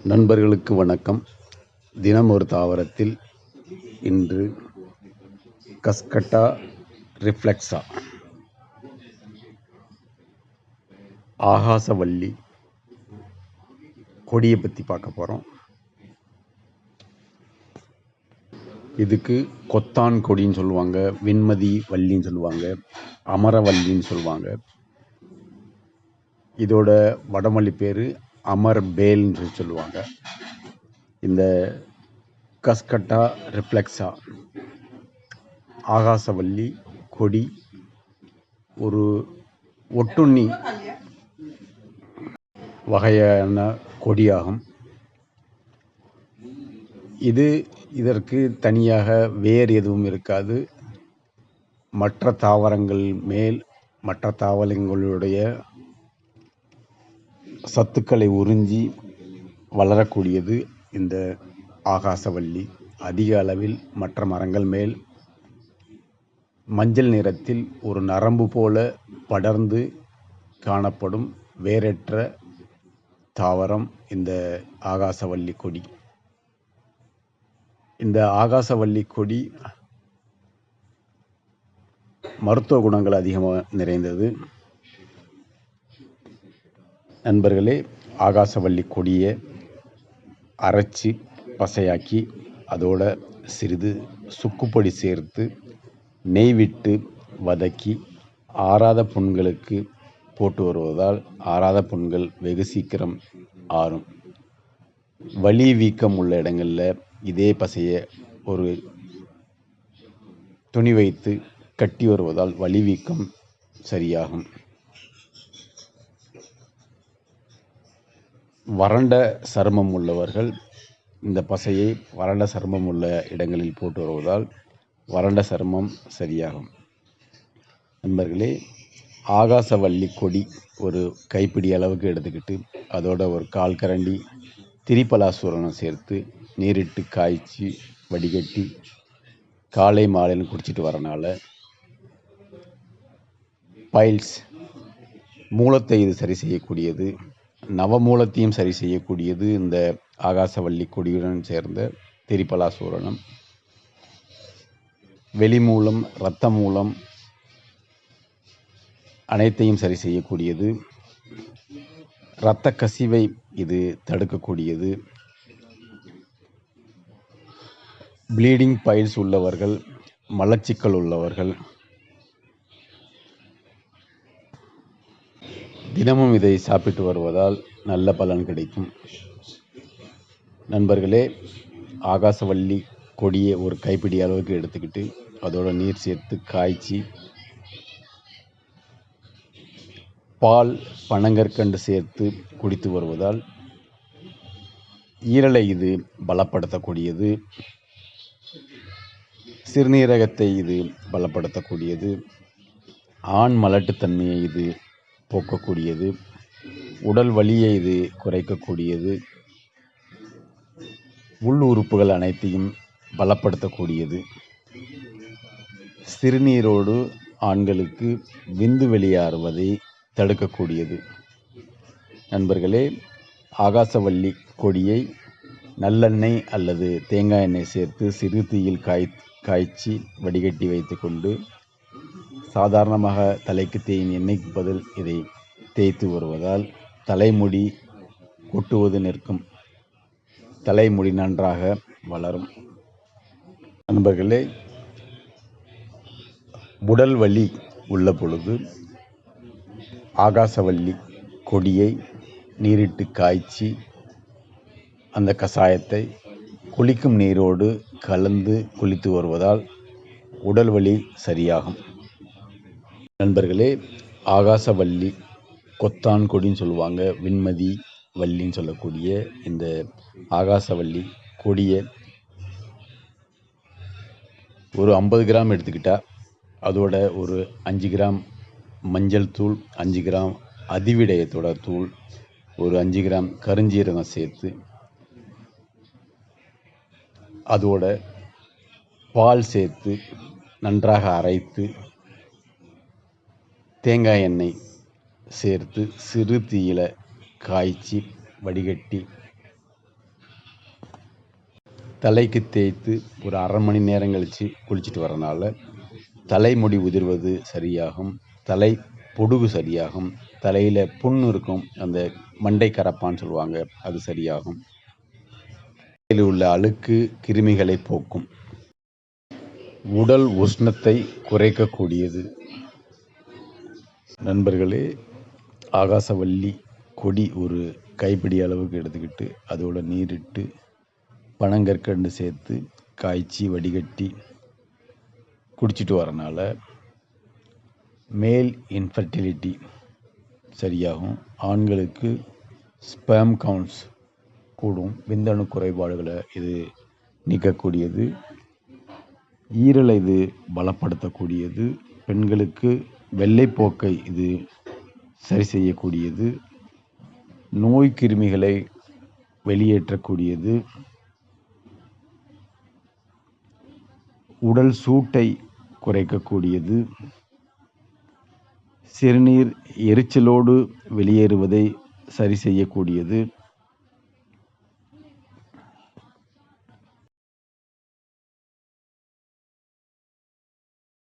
நண்பர்களுக்கு வணக்கம். தினம் ஒரு தாவரத்தில் இன்று கஸ்கட்டா ரிஃப்ளெக்ஸா. ஆகாசவல்லி கொடியை பற்றி பார்க்க போகிறோம் இதுக்கு கொத்தான் கொடின்னு சொல்லுவாங்க வெண்மதி வள்ளின்னு சொல்லுவாங்க அமரவல்லின்னு சொல்லுவாங்க. இதோட வடமொழி பேர் அமர் பேல்னு சொல்லி சொல்லுவாங்க. இந்த கஸ்கட்டா ரிஃப்ளெக்ஸா ஆகாசவல்லி கொடி ஒரு ஒட்டுண்ணி வகையான கொடியாகும். இது இதற்கு தனியாக வேர் எதுவும் இருக்காது. மற்ற தாவரங்கள் மேல் மற்ற தாவரங்களுடைய சத்துக்களை உறிஞ்சி வளரக்கூடியது இந்த ஆகாசவல்லி. அதிக அளவில் மற்ற மரங்கள் மேல் மஞ்சள் நிறத்தில் ஒரு நரம்பு போல படர்ந்து காணப்படும் வேரற்ற தாவரம் இந்த ஆகாசவல்லி கொடி. இந்த ஆகாசவல்லி கொடி மருத்துவ குணங்கள் அதிகமாக நிறைந்தது. நண்பர்களே ஆகாசவள்ளி கொடியை அரைச்சி பசையாக்கி அதோட சிறிது சுக்குப்பொடி சேர்த்து நெய் விட்டு வதக்கி ஆறாத புண்களுக்கு போட்டு வருவதால் ஆறாத புண்கள் வெகு சீக்கிரம் ஆறும். வலி வீக்கம் உள்ள இடங்களில் இதே பசையை ஒரு துணி வைத்து கட்டி வருவதால் வலி வீக்கம் சரியாகும். வறண்ட சருமம் உள்ளவர்கள் இந்த பசையை வறண்ட சருமம் உள்ள இடங்களில் போட்டு வருவதால் வறண்ட சருமம் சரியாகும். நண்பர்களே ஆகாசவல்லி கொடி ஒரு கைப்பிடி அளவுக்கு எடுத்துக்கிட்டு அதோட ஒரு கால் கரண்டி திரிபலாசூரனை சேர்த்து நீரிட்டு காய்ச்சி வடிகட்டி காலை மாலைன்னு குடிச்சிட்டு வரனால பைல்ஸ் மூலத்தை இது சரி செய்யக்கூடியது. நவமூலத்தையும் சரி செய்யக்கூடியது இந்த ஆகாசவள்ளி கொடியுடன் சேர்ந்த திரிபலாசூரணம். வெளிமூலம் இரத்த மூலம் அனைத்தையும் சரி செய்யக்கூடியது. இரத்த கசிவை இது தடுக்கக்கூடியது. ப்ளீடிங் பைல்ஸ் உள்ளவர்கள் மலச்சிக்கல் உள்ளவர்கள் தினமும் இதை சாப்பிட்டு வருவதால் நல்ல பலன் கிடைக்கும். நண்பர்களே ஆகாசவள்ளி கொடியை ஒரு கைப்பிடி அளவுக்கு எடுத்துக்கிட்டு அதோட நீர் சேர்த்து காய்ச்சி பால் பனங்கற்கண்டு சேர்த்து குடித்து வருவதால் ஈரலை இது பலப்படுத்தக்கூடியது. சிறுநீரகத்தை இது பலப்படுத்தக்கூடியது. ஆண் மலட்டுத்தன்மையை இது போக்கக்கூடியது. உடல் வலியை இது குறைக்கக்கூடியது. உள் உறுப்புகள் அனைத்தையும் பலப்படுத்தக்கூடியது. சிறுநீரோடு ஆண்களுக்கு விந்து வெளியாறுவதை தடுக்கக்கூடியது. நண்பர்களே ஆகாசவல்லி கொடியை நல்லெண்ணெய் அல்லது தேங்காய் எண்ணெய் சேர்த்து சிறு தீயில் காய் காய்ச்சி வடிகட்டி வைத்துக்கொண்டு சாதாரணமாக தலைக்கு தேயின் எண்ணெய்க்கு பதில் இதை தேய்த்து வருவதால் தலைமுடி கொட்டுவது நிற்கும். தலைமுடி நன்றாக வளரும். நண்பர்களே உடல் வலி உள்ள பொழுது ஆகாசவல்லி கொடியை நீரிட்டு காய்ச்சி அந்த கஷாயத்தை குளிக்கும் நீரோடு கலந்து குளித்து வருவதால் உடல் வலி சரியாகும். நண்பர்களே ஆகாசவல்லி கொத்தான் கொடின்னு சொல்லுவாங்க விண்மதி வள்ளின்னு சொல்லக்கூடிய இந்த ஆகாசவல்லி கொடியை ஒரு ஐம்பது கிராம் எடுத்துக்கிட்டால் அதோட ஒரு அஞ்சு கிராம் மஞ்சள் தூள் அஞ்சு கிராம் அதிவிடயத்தோட தூள் ஒரு அஞ்சு கிராம் கருஞ்சீரகம் சேர்த்து அதோட பால் சேர்த்து நன்றாக அரைத்து தேங்காய் எண்ணெய் சேர்த்து சிறு தீயில காய்ச்சி வடிகட்டி தலைக்கு தேய்த்து ஒரு அரை மணி நேரம் கழித்து குளிச்சுட்டு வரனால தலைமுடி உதிர்வது சரியாகும் தலை பொடுகு சரியாகும் தலையில் புண் இருக்கும் அந்த மண்டை கரப்பான்னு சொல்லுவாங்க அது சரியாகும். தலையில் உள்ள அழுக்கு கிருமிகளை போக்கும். உடல் உஷ்ணத்தை குறைக்கக்கூடியது. நண்பர்களே ஆகாசவல்லி கொடி ஒரு கைப்பிடி அளவுக்கு எடுத்துக்கிட்டு அதோட நீரிட்டு பனங்கற்கண்டு சேர்த்து காய்ச்சி வடிகட்டி குடிச்சிட்டு வரனால மேல் இன்ஃபர்டிலிட்டி சரியாகும். ஆண்களுக்கு ஸ்பேம் கவுண்ட்ஸ் கூடும். விந்தணு குறைபாடுகளை இது நீக்கக்கூடியது. ஈரலை இது பலப்படுத்தக்கூடியது. பெண்களுக்கு வெள்ளைப்போக்கை இது சரி செய்யக்கூடியது. நோய் கிருமிகளை வெளியேற்றக்கூடியது. உடல் சூட்டை குறைக்கக்கூடியது. சிறுநீர் எரிச்சலோடு வெளியேறுவதை சரி செய்யக்கூடியது.